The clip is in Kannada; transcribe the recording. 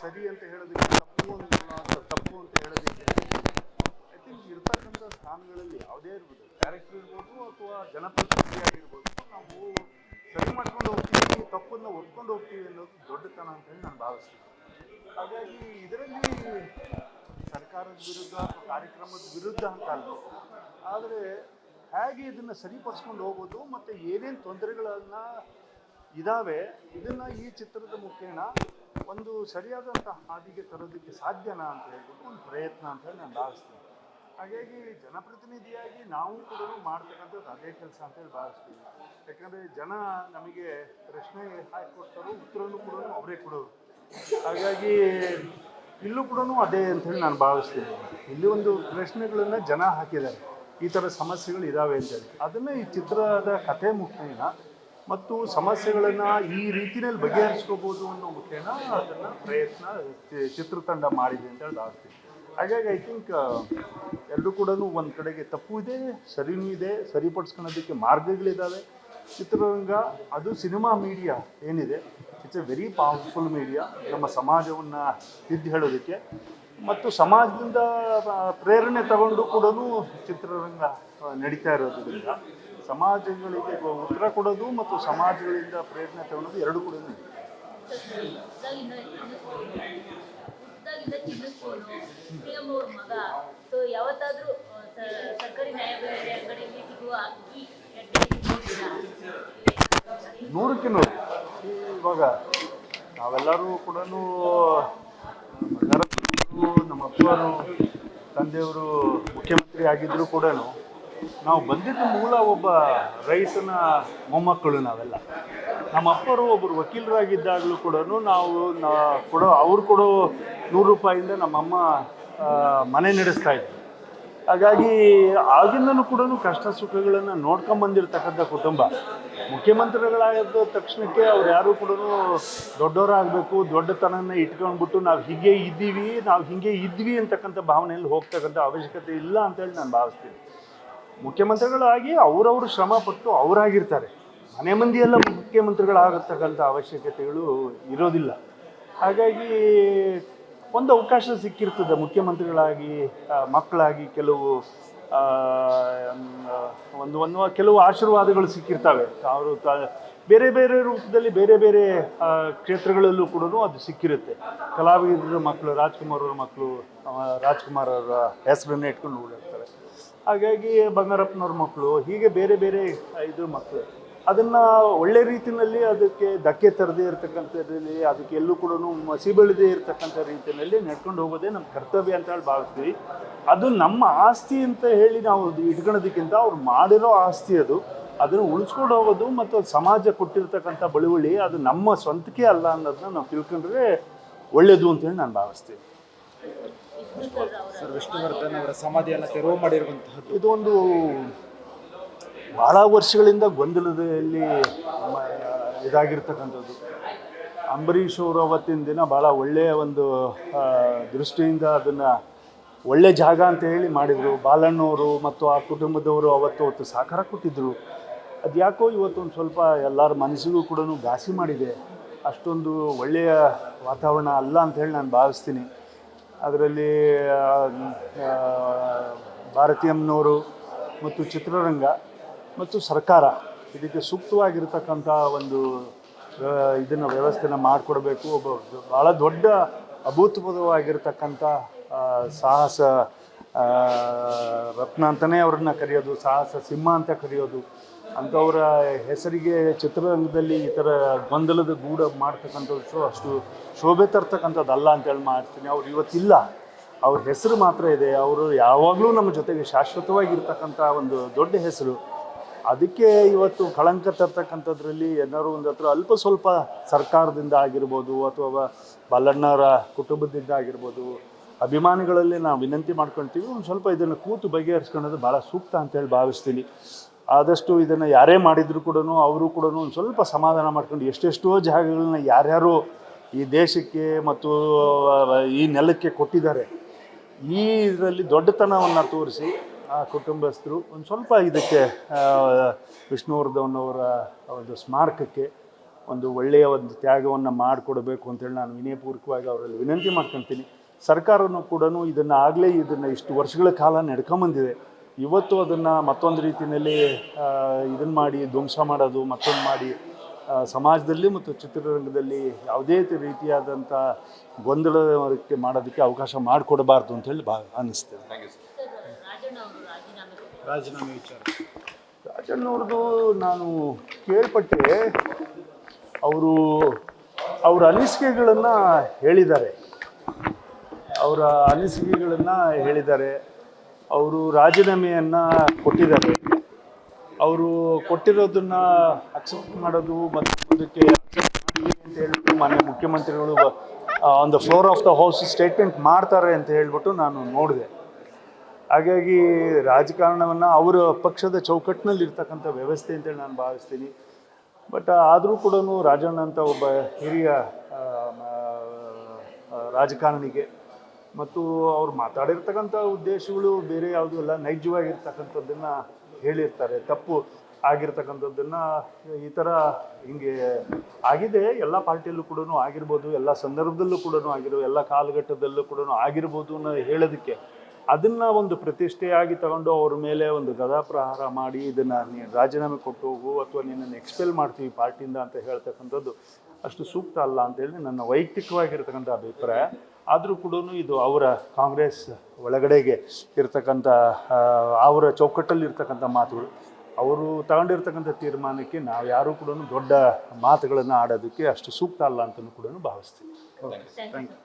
ಸರಿ ಅಂತ ಹೇಳೋದಕ್ಕೆ ತಪ್ಪು ಅಂತ ತಪ್ಪು ಅಂತ ಹೇಳೋದಕ್ಕೆ ಐ ಥಿಂಕ್ ಇರ್ತಕ್ಕಂಥ ಸ್ಥಾನಗಳಲ್ಲಿ ಯಾವುದೇ ಇರ್ಬೋದು. ಡೈರೆಕ್ಟರ್ ಇರ್ಬೋದು ಅಥವಾ ಜನಪ್ರತಿನಿಧಿಯಾಗಿರ್ಬೋದು ನಾವು ಸರಿ ಮಾಡ್ಕೊಂಡು ಹೋಗ್ತೀವಿ, ತಪ್ಪನ್ನ ಒಪ್ಕೊಂಡು ಹೋಗ್ತೀವಿ ಅನ್ನೋದು ದೊಡ್ಡತನ ಅಂತ ಹೇಳಿ ನಾನು ಭಾವಿಸ್ತೀನಿ. ಹಾಗಾಗಿ ಇದರಲ್ಲಿ ಸರ್ಕಾರದ ವಿರುದ್ಧ ಕಾರ್ಯಕ್ರಮದ ವಿರುದ್ಧ ಅಂತ ಅಲ್ಲ. ಆದರೆ ಹೇಗೆ ಇದನ್ನು ಸರಿಪಡಿಸ್ಕೊಂಡು ಹೋಗೋದು ಮತ್ತು ಏನೇನು ತೊಂದರೆಗಳನ್ನು ಇದ್ದಾವೆ ಇದನ್ನು ಈ ಚಿತ್ರದ ಮುಖೇನ ಒಂದು ಸರಿಯಾದಂಥ ಹಾದಿಗೆ ತರೋದಕ್ಕೆ ಸಾಧ್ಯನಾ ಅಂತ ಹೇಳ್ಬಿಟ್ಟು ಒಂದು ಪ್ರಯತ್ನ ಅಂತ ನಾನು ಭಾವಿಸ್ತೀನಿ. ಹಾಗಾಗಿ ಜನಪ್ರತಿನಿಧಿಯಾಗಿ ನಾವು ಕೂಡ ಮಾಡ್ತಕ್ಕಂಥದ್ದು ಅದೇ ಕೆಲಸ ಅಂತ ಹೇಳಿ ಭಾವಿಸ್ತೀವಿ ಯಾಕಂದರೆ ಜನ ನಮಗೆ ಪ್ರಶ್ನೆ ಹಾಕಿಕೊಡ್ತಾರೋ ಉತ್ತರನು ಕೂಡ ಅವರೇ ಕೊಡೋರು. ಹಾಗಾಗಿ ಇಲ್ಲೂ ಕೂಡ ಅದೇ ಅಂತ ಹೇಳಿ ನಾನು ಭಾವಿಸ್ತೀನಿ. ಇಲ್ಲಿ ಒಂದು ಪ್ರಶ್ನೆಗಳನ್ನು ಜನ ಹಾಕಿದ್ದಾರೆ. ಈ ಥರ ಸಮಸ್ಯೆಗಳು ಇದ್ದಾವೆ ಅಂತೇಳಿ ಅದನ್ನು ಈ ಚಿತ್ರದ ಕಥೆ ಮುಖೇನ ಮತ್ತು ಸಮಸ್ಯೆಗಳನ್ನು ಈ ರೀತಿಯಲ್ಲಿ ಬಗೆಹರಿಸ್ಕೋಬೋದು ಅನ್ನೋ ಮುಖೇನ ಅದನ್ನು ಪ್ರಯತ್ನ ಚಿತ್ರತಂಡ ಮಾಡಿದೆ ಅಂತ ಹೇಳಿ ಆಗ್ತಿದೆ ಹಾಗಾಗಿ ಐ ಥಿಂಕ್ ಎಲ್ಲರೂ ಕೂಡ ಒಂದು ಕಡೆಗೆ ತಪ್ಪು ಇದೆ, ಸರಿನೂ ಇದೆ, ಸರಿಪಡಿಸ್ಕೊಳ್ಳೋದಕ್ಕೆ ಮಾರ್ಗಗಳಿದ್ದಾವೆ ಚಿತ್ರರಂಗ, ಅದು ಸಿನಿಮಾ ಮೀಡಿಯಾ ಏನಿದೆ it's a very powerful media ನಮ್ಮ ಸಮಾಜವನ್ನು ತಿದ್ದು ಹೇಳೋದಕ್ಕೆ. ಮತ್ತು ಸಮಾಜದಿಂದ ಪ್ರೇರಣೆ ತಗೊಂಡು ಕೂಡ ಚಿತ್ರರಂಗ ನಡೀತಾ ಇರೋದ್ರಿಂದ. ಸಮಾಜಗಳಿಗೆ ಉತ್ತರ ಕೊಡೋದು ಮತ್ತು ಸಮಾಜಗಳಿಂದ ಪ್ರೇರಣೆ ತಗೊಳ್ಳೋದು ಎರಡು ಕೂಡ? ನೂರಕ್ಕೆ ನೂರು ಇವಾಗ ನಾವೆಲ್ಲರೂ ಕೂಡ ನಮ್ಮ ಅಪ್ಪವರು ತಂದೆಯವರು ಮುಖ್ಯಮಂತ್ರಿ ಆಗಿದ್ರು ಕೂಡ ನಾವು ಬಂದಿದ್ದ ಮೂಲ ಒಬ್ಬ ರೈತನ ಮೊಮ್ಮಕ್ಕಳು ನಾವೆಲ್ಲ. ನಮ್ಮ ಅಪ್ಪರು ಒಬ್ಬರು ವಕೀಲರಾಗಿದ್ದಾಗಲೂ ಕೂಡ ನಾವು ಕೊಡೋ, ಅವ್ರು ಕೊಡೋ ನೂರು ರೂಪಾಯಿಂದ ನಮ್ಮಮ್ಮ ಮನೆ ನಡೆಸ್ತಾ ಇದ್ರು ಹಾಗಾಗಿ ಆಗಿಂದನೂ ಕೂಡ ಕಷ್ಟ ಸುಖಗಳನ್ನು ನೋಡ್ಕೊಂಬಂದಿರ್ತಕ್ಕಂಥ ಕುಟುಂಬ. ಮುಖ್ಯಮಂತ್ರಿಗಳಾದ ತಕ್ಷಣಕ್ಕೆ ಅವ್ರು ಯಾರು ಕೂಡ ದೊಡ್ಡವರಾಗಬೇಕು ದೊಡ್ಡತನನ ಇಟ್ಕೊಂಡ್ಬಿಟ್ಟು ನಾವು ಹೀಗೆ ಇದ್ದೀವಿ, ನಾವು ಹೀಗೆ ಇದ್ವಿ ಅಂತಕ್ಕಂಥ ಭಾವನೆಯಲ್ಲಿ ಹೋಗ್ತಕ್ಕಂಥ ಅವಶ್ಯಕತೆ ಇಲ್ಲ ಅಂತೇಳಿ ನಾನು ಭಾವಿಸ್ತೀನಿ. ಮುಖ್ಯಮಂತ್ರಿಗಳಾಗಿ ಅವರವರು ಶ್ರಮ ಪಟ್ಟು ಅವರಾಗಿರ್ತಾರೆ. ಮನೆ ಮಂದಿಯೆಲ್ಲ ಮುಖ್ಯಮಂತ್ರಿಗಳಾಗತಕ್ಕಂಥ ಅವಶ್ಯಕತೆಗಳು ಇರೋದಿಲ್ಲ. ಹಾಗಾಗಿ ಒಂದು ಅವಕಾಶ ಸಿಕ್ಕಿರ್ತದೆ ಮುಖ್ಯಮಂತ್ರಿಗಳಾಗಿ ಮಕ್ಕಳಾಗಿ ಕೆಲವು ಒಂದು ಒಂದು ಕೆಲವು ಆಶೀರ್ವಾದಗಳು ಸಿಕ್ಕಿರ್ತವೆ. ಅವರು ತ- ಬೇರೆ ಬೇರೆ ರೂಪದಲ್ಲಿ ಬೇರೆ ಬೇರೆ ಕ್ಷೇತ್ರಗಳಲ್ಲೂ ಕೂಡ ಅದು ಸಿಕ್ಕಿರುತ್ತೆ. ಕಲಾವಿದರ ಮಕ್ಕಳು ರಾಜ್ಕುಮಾರ್ ಅವರ ಮಕ್ಕಳು ರಾಜ್ಕುಮಾರ್ ಅವರ ಹೆಸರನ್ನ ಇಟ್ಕೊಂಡು ಓಡಾಡ್ತಾರೆ. ಹಾಗಾಗಿ ಬಂಗಾರಪ್ಪನವ್ರ ಮಕ್ಕಳು, ಹೀಗೆ ಬೇರೆ ಬೇರೆ ಇದ್ರ ಮಕ್ಕಳು. ಅದನ್ನು ಒಳ್ಳೆ ರೀತಿಯಲ್ಲಿ ಅದಕ್ಕೆ ಧಕ್ಕೆ ತರದೇ ಇರತಕ್ಕಂಥದ್ರಲ್ಲಿ, ಅದಕ್ಕೆ ಎಲ್ಲೂ ಕೂಡ ಮಸಿ ಬೆಳೆದೇ ಇರತಕ್ಕಂಥ ರೀತಿಯಲ್ಲಿ ನಡ್ಕೊಂಡು ಹೋಗೋದೇ ನಮ್ಮ ಕರ್ತವ್ಯ ಅಂತ ಹೇಳಿ ಭಾವಿಸ್ತೀವಿ. ಅದು ನಮ್ಮ ಆಸ್ತಿ ಅಂತ ಹೇಳಿ ನಾವು ಇಟ್ಕೊಳ್ಳೋದಕ್ಕಿಂತ ಅವ್ರು ಮಾಡಿರೋ ಆಸ್ತಿ ಅದು. ಅದನ್ನು ಉಳಿಸ್ಕೊಂಡು ಹೋಗೋದು ಮತ್ತು ಸಮಾಜ ಕೊಟ್ಟಿರ್ತಕ್ಕಂಥ ಬಳುವಳಿ, ಅದು ನಮ್ಮ ಸ್ವಂತಕ್ಕೆ ಅಲ್ಲ ಅನ್ನೋದನ್ನ ನಾವು ತಿಳ್ಕೊಂಡ್ರೆ ಒಳ್ಳೆಯದು ಅಂತೇಳಿ ನಾನು ಭಾವಿಸ್ತೀನಿ. ಸರ್ ವಿಷ್ಣುವರ್ಧನ್ ಅವರ ಸಮಾಧಿಯನ್ನು ತೆರವು ಮಾಡಿರುವಂತಹದ್ದು. ಇದು ಒಂದು ಬಹಳ ವರ್ಷಗಳಿಂದ ಗೊಂದಲದಲ್ಲಿ ಇದಾಗಿರ್ತಕ್ಕಂಥದ್ದು. ಅಂಬರೀಷ್ ಅವರು ಅವತ್ತಿನ ದಿನ ಭಾಳ ಒಳ್ಳೆಯ ಒಂದು ದೃಷ್ಟಿಯಿಂದ ಅದನ್ನು ಒಳ್ಳೆ ಜಾಗ ಅಂತ ಹೇಳಿ ಮಾಡಿದರು. ಬಾಲಣ್ಣವರು ಮತ್ತು ಆ ಕುಟುಂಬದವರು ಅವತ್ತು ಅವತ್ತು ಸಹಕಾರ ಕೊಟ್ಟಿದ್ದರು ಅದು ಯಾಕೋ ಇವತ್ತೊಂದು ಸ್ವಲ್ಪ ಎಲ್ಲರ ಮನಸ್ಸಿಗೂ ಕೂಡ ಘಾಸಿ ಮಾಡಿದೆ. ಅಷ್ಟೊಂದು ಒಳ್ಳೆಯ ವಾತಾವರಣ ಅಲ್ಲ ಅಂತ ಹೇಳಿ ನಾನು ಭಾವಿಸ್ತೀನಿ. ಅದರಲ್ಲಿ ಭಾರತೀಯಂನವರು ಮತ್ತು ಚಿತ್ರರಂಗ ಮತ್ತು ಸರ್ಕಾರ ಇದಕ್ಕೆ ಸೂಕ್ತವಾಗಿರ್ತಕ್ಕಂಥ ಒಂದು ಇದನ್ನು ವ್ಯವಸ್ಥೆನ ಮಾಡಿಕೊಡ್ಬೇಕು. ಒಬ್ಬ ಭಾಳ ದೊಡ್ಡ ಅಭೂತಪೂರ್ವವಾಗಿರ್ತಕ್ಕಂಥ ಸಾಹಸ ರತ್ನ ಅಂತಲೇ ಅವ್ರನ್ನ ಕರೆಯೋದು, ಸಾಹಸ ಸಿಂಹ ಅಂತ ಕರೆಯೋದು. ಅಂಥವರ ಹೆಸರಿಗೆ ಚಿತ್ರರಂಗದಲ್ಲಿ ಈ ಥರ ಗೊಂದಲದ ಗೂಡ ಮಾಡ್ತಕ್ಕಂಥದ್ದು ಶೋ ಅಷ್ಟು ಶೋಭೆ ತರ್ತಕ್ಕಂಥದ್ದಲ್ಲ ಅಂತೇಳಿ ಮಾಡ್ತೀನಿ. ಅವ್ರು ಇವತ್ತಿಲ್ಲ. ಅವ್ರ ಹೆಸರು ಮಾತ್ರ ಇದೆ. ಅವರು ಯಾವಾಗಲೂ ನಮ್ಮ ಜೊತೆಗೆ ಶಾಶ್ವತವಾಗಿರ್ತಕ್ಕಂಥ ಒಂದು ದೊಡ್ಡ ಹೆಸರು. ಅದಕ್ಕೆ ಇವತ್ತು ಕಳಂಕ ತರ್ತಕ್ಕಂಥದ್ರಲ್ಲಿ ಏನಾದ್ರು ಒಂದು ಹತ್ರ ಅಲ್ಪ ಸ್ವಲ್ಪ ಸರ್ಕಾರದಿಂದ ಆಗಿರ್ಬೋದು ಅಥವಾ ಬಾಲಣ್ಣವರ ಕುಟುಂಬದಿಂದ ಆಗಿರ್ಬೋದು, ಅಭಿಮಾನಿಗಳಲ್ಲಿ ನಾವು ವಿನಂತಿ ಮಾಡ್ಕೊಳ್ತೀವಿ. ಒಂದು ಸ್ವಲ್ಪ ಇದನ್ನು ಕೂತು ಬಗೆಹರಿಸ್ಕೊಳ್ಳೋದು ಭಾಳ ಸೂಕ್ತ ಅಂತೇಳಿ ಭಾವಿಸ್ತೀನಿ. ಆದಷ್ಟು ಇದನ್ನು ಯಾರೇ ಮಾಡಿದ್ರು ಕೂಡ ಅವರು ಕೂಡ ಒಂದು ಸ್ವಲ್ಪ ಸಮಾಧಾನ ಮಾಡ್ಕೊಂಡು ಎಷ್ಟೆಷ್ಟೋ ಜಾಗಗಳನ್ನ ಯಾರ್ಯಾರು ಈ ದೇಶಕ್ಕೆ ಮತ್ತು ಈ ನೆಲಕ್ಕೆ ಕೊಟ್ಟಿದ್ದಾರೆ. ಈ ಇದರಲ್ಲಿ ದೊಡ್ಡತನವನ್ನು ತೋರಿಸಿ ಆ ಕುಟುಂಬಸ್ಥರು ಒಂದು ಸ್ವಲ್ಪ ಇದಕ್ಕೆ ವಿಷ್ಣುವರ್ಧವನವರ ಒಂದು ಸ್ಮಾರಕಕ್ಕೆ ಒಂದು ಒಳ್ಳೆಯ ಒಂದು ತ್ಯಾಗವನ್ನು ಮಾಡಿಕೊಡ್ಬೇಕು ಅಂತೇಳಿ ನಾನು ವಿನಯಪೂರ್ವಕವಾಗಿ ಅವರಲ್ಲಿ ವಿನಂತಿ ಮಾಡ್ಕೊತೀನಿ. ಸರ್ಕಾರನೂ ಕೂಡ ಇದನ್ನು ಆಗಲೇ ಇದನ್ನು ಇಷ್ಟು ವರ್ಷಗಳ ಕಾಲ ನಡ್ಕೊಂಬಂದಿದೆ. ಇವತ್ತು ಅದನ್ನು ಮತ್ತೊಂದು ರೀತಿಯಲ್ಲಿ ಇದನ್ನು ಮಾಡಿ ಧ್ವಂಸ ಮಾಡೋದು ಮತ್ತೊಂದು ಮಾಡಿ ಸಮಾಜದಲ್ಲಿ ಮತ್ತು ಚಿತ್ರರಂಗದಲ್ಲಿ ಯಾವುದೇ ರೀತಿಯಾದಂಥ ಗೊಂದಲಕ್ಕೆ ಮಾಡೋದಕ್ಕೆ ಅವಕಾಶ ಮಾಡಿಕೊಡಬಾರ್ದು ಅಂತೇಳಿ ಬಾ ಅನ್ನಿಸ್ತೇನೆ. ಸರ್ ರಾಜಣ್ಣ ಅವರು ರಾಜೀನಾಮೆ ಕೊಟ್ಟಿದ್ದಾರೆ. ರಾಜೀನಾಮೆ ವಿಚಾರ. ರಾಜಣ್ಣವ್ರದ್ದು ನಾನು ಕೇಳ್ಪಟ್ಟೆ ಅವರು ಅವರ ಅನಿಸಿಕೆಗಳನ್ನು ಹೇಳಿದ್ದಾರೆ. ಅವರ ಅನಿಸಿಕೆಗಳನ್ನು ಹೇಳಿದ್ದಾರೆ. ಅವರು ರಾಜೀನಾಮೆಯನ್ನು ಕೊಟ್ಟಿದ್ದಾರೆ. ಅವರು ಕೊಟ್ಟಿರೋದನ್ನ ಅಕ್ಸೆಪ್ಟ್ ಮಾಡೋದು ಮತ್ತು ಅದಕ್ಕೆ ಅಕ್ಸೆಪ್ಟ್ ಮಾಡಿ ಅಂತ ಮಾನ್ಯ ಮುಖ್ಯಮಂತ್ರಿಗಳು on the floor of the house statement ಮಾಡ್ತಾರೆ ಅಂತ ಹೇಳ್ಬಿಟ್ಟು ನಾನು ನೋಡಿದೆ. ಹಾಗಾಗಿ ರಾಜಕಾರಣವನ್ನು ಅವರ ಪಕ್ಷದ ಚೌಕಟ್ಟಿನಲ್ಲಿ ಇರ್ತಕ್ಕಂಥ ವ್ಯವಸ್ಥೆ ಅಂತೇಳಿ ನಾನು ಭಾವಿಸ್ತೀನಿ. ಬಟ್ ಆದರೂ ಕೂಡ ರಾಜಣ್ಣ ಅಂತ ಒಬ್ಬ ಹಿರಿಯ ರಾಜಕಾರಣಿಗೆ ಮತ್ತು ಅವ್ರು ಮಾತಾಡಿರ್ತಕ್ಕಂಥ ಉದ್ದೇಶಗಳು ಬೇರೆ ಯಾವುದೂ ಅಲ್ಲ ನೈಜವಾಗಿರ್ತಕ್ಕಂಥದ್ದನ್ನು ಹೇಳಿರ್ತಾರೆ. ತಪ್ಪು ಆಗಿರ್ತಕ್ಕಂಥದ್ದನ್ನು ಈ ಥರ ಹಿಂಗೆ ಆಗಿದೆ. ಎಲ್ಲ ಪಾರ್ಟಿಯಲ್ಲೂ ಕೂಡ ಆಗಿರ್ಬೋದು, ಎಲ್ಲ ಸಂದರ್ಭದಲ್ಲೂ ಕೂಡ ಆಗಿರೋ, ಎಲ್ಲ ಕಾಲಘಟ್ಟದಲ್ಲೂ ಕೂಡ ಆಗಿರ್ಬೋದು ಅನ್ನೋ ಹೇಳೋದಕ್ಕೆ ಅದನ್ನು ಒಂದು ಪ್ರತಿಷ್ಠೆಯಾಗಿ ತಗೊಂಡು ಅವ್ರ ಮೇಲೆ ಒಂದು ಗದಾಪ್ರಹಾರ ಮಾಡಿ ಇದನ್ನು ನೀನು ರಾಜೀನಾಮೆ ಕೊಟ್ಟು ಹೋಗು ಅಥವಾ ನಿನ್ನನ್ನು ಎಕ್ಸ್ಪೆಲ್ ಮಾಡ್ತೀವಿ ಪಾರ್ಟಿಯಿಂದ ಅಂತ ಹೇಳ್ತಕ್ಕಂಥದ್ದು ಅಷ್ಟು ಸೂಕ್ತ ಅಲ್ಲ ಅಂತೇಳಿ ನನ್ನ ವೈಯಕ್ತಿಕವಾಗಿರ್ತಕ್ಕಂಥ ಅಭಿಪ್ರಾಯ. ಆದರೂ ಕೂಡ ಇದು ಅವರ ಕಾಂಗ್ರೆಸ್ ಒಳಗಡೆಗೆ ಇರ್ತಕ್ಕಂಥ ಅವರ ಚೌಕಟ್ಟಲ್ಲಿ ಇರ್ತಕ್ಕಂಥ ಮಾತುಗಳು. ಅವರು ತಗೊಂಡಿರ್ತಕ್ಕಂಥ ತೀರ್ಮಾನಕ್ಕೆ ನಾವು ಯಾರೂ ಕೂಡ ದೊಡ್ಡ ಮಾತುಗಳನ್ನು ಆಡೋದಕ್ಕೆ ಅಷ್ಟು ಸೂಕ್ತ ಅಲ್ಲ ಅಂತಲೂ ಕೂಡ ಭಾವಿಸ್ತೀವಿ. Thank you